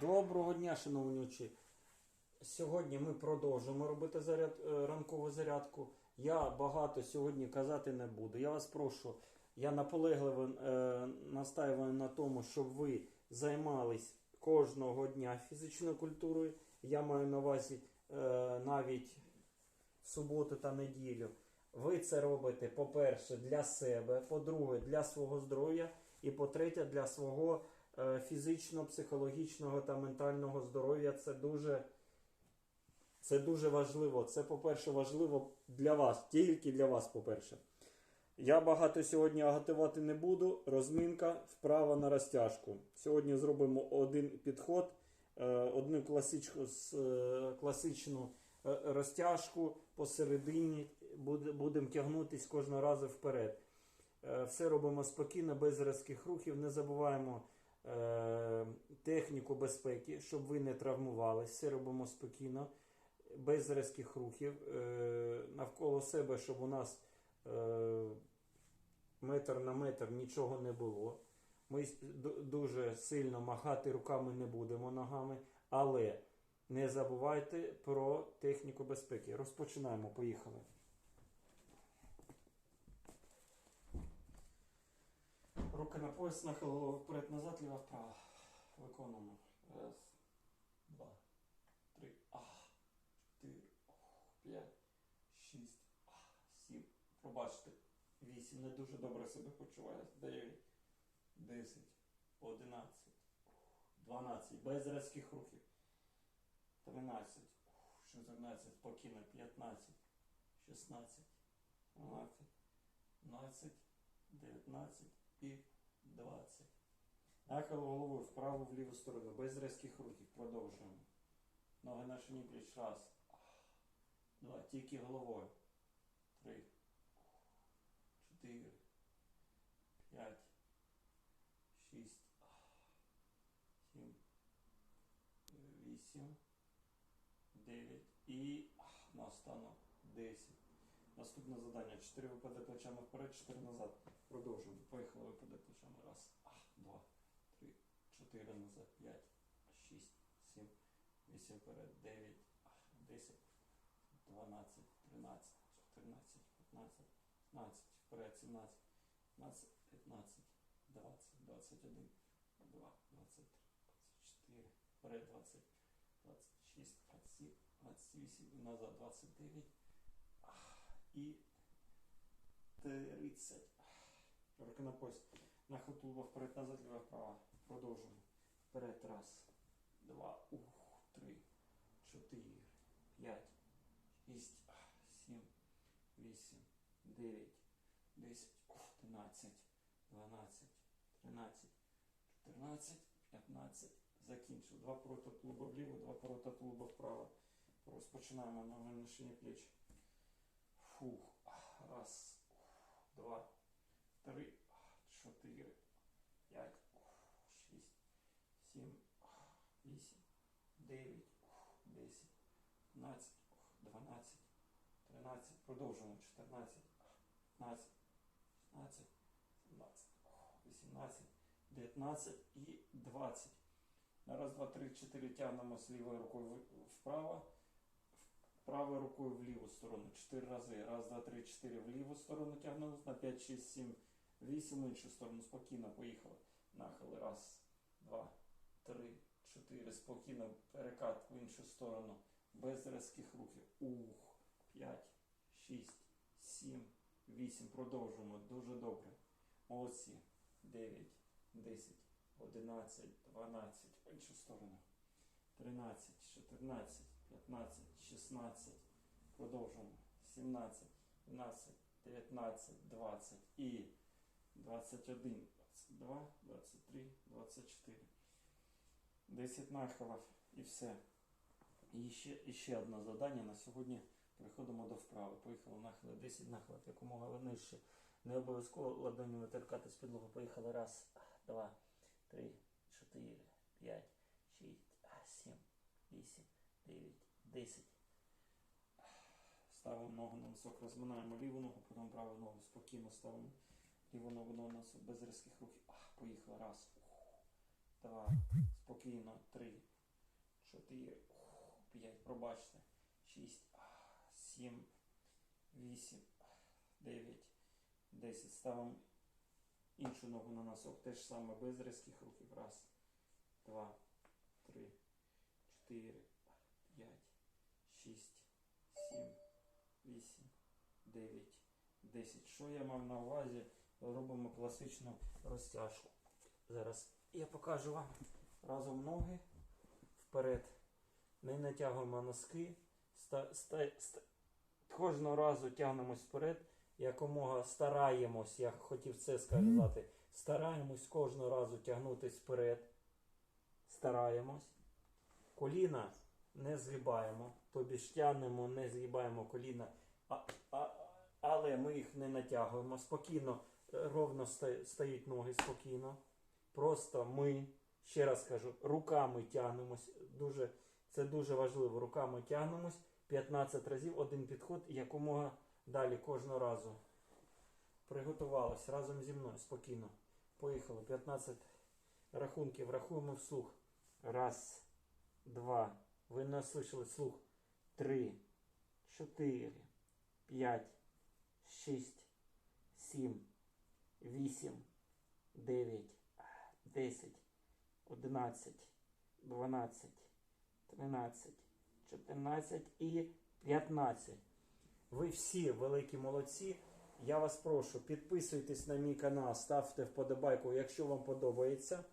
Доброго дня, шановні учні. Сьогодні ми продовжуємо робити заряд, е, ранкову зарядку. Я багато сьогодні казати не буду. Я вас прошу, я наполегливо е, настаюваю на тому, щоб ви займались кожного дня фізичною культурою. Я маю на увазі е, навіть суботу та неділю. Ви це робите, по-перше, для себе, по-друге, для свого здоров'я, і по-третє, для свого е, фізичного, психологічного та ментального здоров'я. Це дуже, це дуже важливо. Це, по-перше, важливо для вас, тільки для вас, по-перше. Я багато сьогодні готувати не буду. Розминка вправо на розтяжку. Сьогодні зробимо один підход, е, одну класичну, е, класичну е, розтяжку посередині. Будемо тягнутись кожного разу вперед. Все робимо спокійно, без різких рухів. Не забуваємо техніку безпеки, щоб ви не травмувалися. Все робимо спокійно, без різких рухів. Е, Навколо себе, щоб у нас е, метр на метр нічого не було. Ми дуже сильно махати руками не будемо ногами, але не забувайте про техніку безпеки. Розпочинаємо. Поїхали. Руки на нахил голову вперед, назад, ліва вправо. Виконуємо. Раз, два, три, а, чотири, п'ять, шість, а, сім. Пробачте. Вісім. Не дуже добре себе почуваю. Дев'ять, десять, одинадцять, дванадцять. Без різких рухів. Тринадцять, чотирнадцять, спокійно, п'ятнадцять, шістнадцять, дванадцять, двадцять, дев'ятнадцять і 20. Нахил головою вправо в ліву сторону, без різких рухів. Продовжуємо. Ноги на шині пліч. Раз. Два. Тільки головою. Три. Чотири. П'ять. Шість. Сім. Вісім. Дев'ять. І наостанок десять. Наступне завдання. 4 випади плечами вперед, 4 назад. Продовжуємо. Поїхали випади плечами. Раз, два, три, чотири назад, п'ять, шість, сім, вісім вперед, дев'ять, десять, дванадцять, тринадцять, чотирнадцять, п'ятнадцять, п'ятнадцять, вперед, сімнадцять, п'ятнадцять, п'ятнадцять, двадцять, двадцять один, два, двадцять три, двадцять чотири, вперед, двадцять, двадцять шість, двадцять сім, двадцять вісім, назад, двадцять дев'ять, і 30. Руки на пояс. Нахил тулуба вперед, назад, ліва, вправо. Продовжуємо. Вперед. Раз, два, ух, три, чотири, п'ять, шість, сім, вісім, дев'ять, десять, одинадцять, дванадцять, тринадцять, чотирнадцять, п'ятнадцять. Закінчив. Два поворота тулуба вліво, два поворота тулуба вправо. Розпочинаємо на шині плеч. Фух. Раз, два, три, чотири, п'ять, шість, сім, вісім, дев'ять, десять, п'ятнадцять, дванадцять, тринадцять. Продовжуємо. Чотирнадцять, п'ятнадцять, шістнадцять, сімнадцять, вісімнадцять, дев'ятнадцять і двадцять. На раз, два, три, чотири тягнемо з лівою рукою вправо. Правою рукою в ліву сторону 4 рази. Раз, два, три, чотири в ліву сторону тягнули. На 5, 6, 7, 8 в іншу сторону. Спокійно поїхали. Нахили. Раз, два, три, чотири. Спокійно. Перекат в іншу сторону. Без різких рухів. Ух. 5, 6, 7, 8. Продовжуємо. Дуже добре. Молодці. 9, 10, 11, 12. В іншу сторону. 13, 14, 15, 16, продовжуємо. 17, 12, 19, 20 і 21, 22, 23, 24. 10 нахилів і все. І ще, і ще одне завдання на сьогодні. Переходимо до вправи. Поїхали нахили 10 нахилів, якомога нижче. Не обов'язково ладонями торкати з підлоги. Поїхали. Раз, два, три, чотири, п'ять, шість, сім, вісім, дев'ять, десять. Ставимо ногу на носок, розминаємо ліву ногу, потім праву ногу. Спокійно ставимо ліву ногу на носок без різких рухів. А, поїхали. Раз, два, спокійно, три, Чотири. П'ять. пробачте. 6, 7, 8, 9, 10. Ставимо іншу ногу на носок. Те ж саме без різких рухів. Раз, два, три, чотири, 6, 7, 8, 9, 10. Що я мав на увазі? Робимо класичну розтяжку. Зараз я покажу вам разом ноги вперед. Не натягуємо носки. Ста, ста, ста. Кожного разу тягнемось вперед. Якомога стараємось, я хотів це сказати. Стараємось кожного разу тягнутися вперед. Стараємось. Коліна не згибаємо. Тобі ж не згибаємо коліна. А, а, але ми їх не натягуємо. Спокійно, е, ровно стають ноги спокійно. Просто ми, ще раз кажу, руками тягнемось. Дуже, це дуже важливо. Руками тягнемось 15 разів, один підход, якомога далі кожного разу. Приготувались разом зі мною спокійно. Поїхали. 15 рахунків. Рахуємо вслух. Раз, два. Ви не слышали слух. Три, чотири, п'ять, шість, сім, вісім, дев'ять, десять, одинадцять, дванадцять, тринадцять, чотирнадцять і п'ятнадцять. Ви всі великі молодці. Я вас прошу, підписуйтесь на мій канал, ставте вподобайку, якщо вам подобається.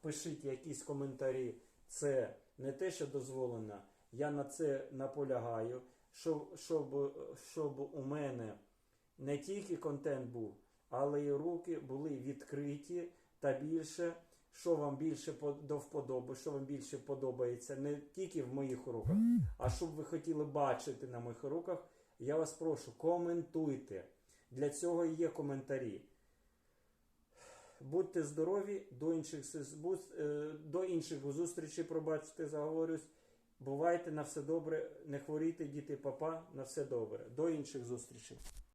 Пишіть якісь коментарі. Це не те, що дозволено. Я на це наполягаю, щоб, щоб, щоб у мене не тільки контент був, але й руки були відкриті та більше, що вам більше до вподоби, що вам більше подобається, не тільки в моїх уроках, а щоб ви хотіли бачити на моїх уроках, я вас прошу, коментуйте. Для цього і є коментарі. Будьте здорові, до інших, е, до інших зустрічей, пробачте, заговорюсь. Бувайте на все добре, не хворійте, діти, папа, на все добре. До інших зустрічей.